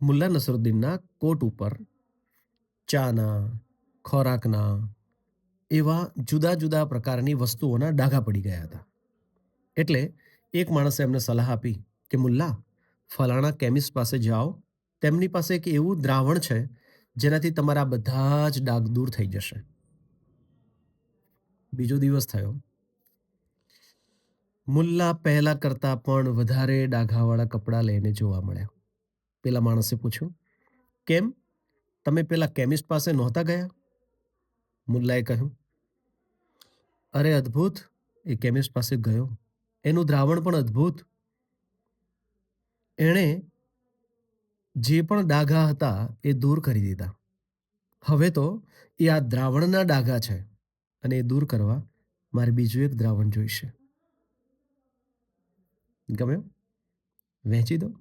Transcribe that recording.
મુલ્લા નસરુદ્દીનના કોટ ઉપર ચાના, ખોરાકના એવા જુદા જુદા પ્રકારની વસ્તુઓના ડાઘા પડી ગયા હતા. એટલે એક માણસે એમને સલાહ આપી કે, મુલ્લા, ફલાણા કેમિસ્ટ પાસે જાઓ. તેમની પાસે એક એવું દ્રાવણ છે જેનાથી તમારા બધા જ ડાઘ દૂર થઈ જશે. બીજો દિવસ થયો. મુલ્લા પહેલા કરતા પણ વધારે ડાઘાવાળા કપડાં લઈને જોવા મળ્યા. પેલા માણસે પૂછ્યું, કેમ? તમે પેલા કેમિસ્ટ પાસે નહોતા ગયા? મુલ્લાએ કહ્યું, અરે અદ્ભુત, એ કેમિસ્ટ પાસે ગયો. એનું દ્રાવણ પણ અદ્ભુત. એણે જે પણ ડાઘા હતા એ દૂર કરી દીધા. હવે તો એ આ દ્રાવણના ડાઘા છે અને એ દૂર કરવા મારે બીજું એક દ્રાવણ જોઈશે. ગમ્યો? વહેંચી દો.